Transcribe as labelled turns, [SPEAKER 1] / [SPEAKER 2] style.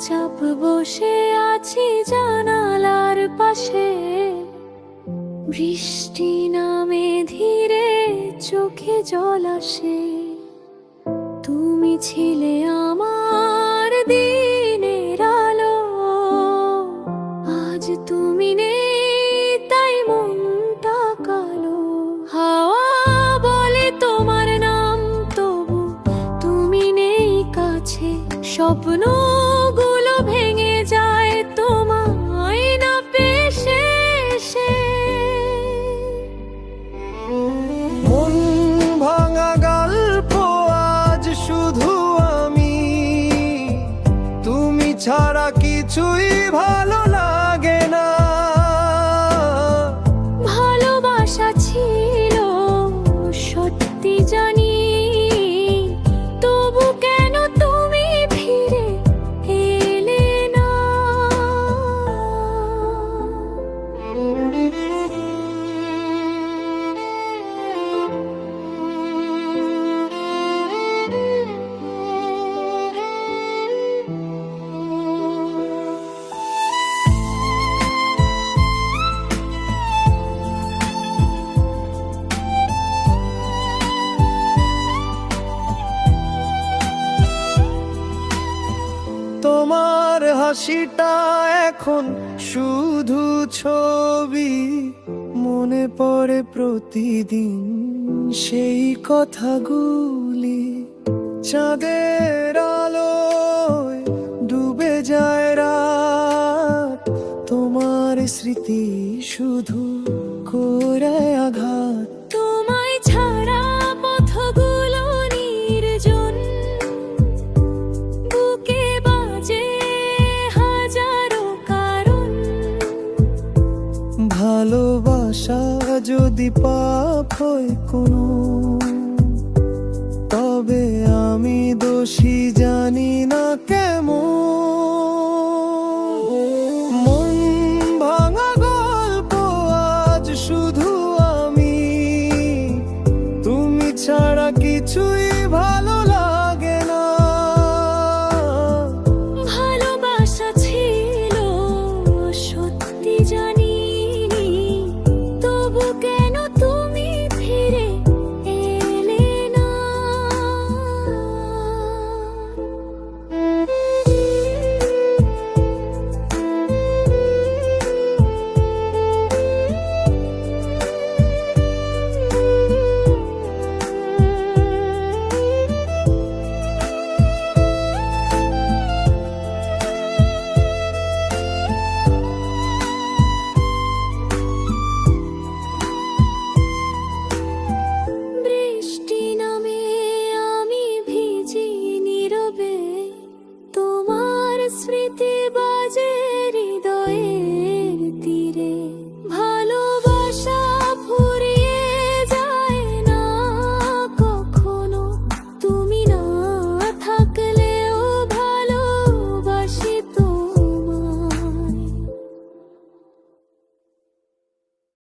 [SPEAKER 1] চুপচাপ বসে আছি জানালার পাশে। বৃষ্টি নামে ধীরে চোখে জল আসে। তুমি ছিলে আমার দিনের আলো। আজ তুমি নেই, তাই মনটা কালো। হাওয়া বলে তোমার নাম, তবু তুমি নেই কাছে। স্বপ্ন ভেঙে যায় তোমায় না পেশে
[SPEAKER 2] মন ভাঙা গল্প আজ শুধু আমি। তুমি ছাড়া কিছুই ভালো লাগে না।
[SPEAKER 1] ভালোবাসা ছিল
[SPEAKER 2] তোমার হাসিটা এখন শুধু ছবি। মনে পড়ে প্রতিদিন সেই কথাগুলি। চাঁদের আলোয় ডুবে যায় রাত। তোমার স্মৃতি শুধু করে ভালোবাসা যদি পাপ হয় কোনো, তবে আমি দোষী জানি না কেমন। মন ভাঙা গল্প আজ শুধু স্মৃতি বা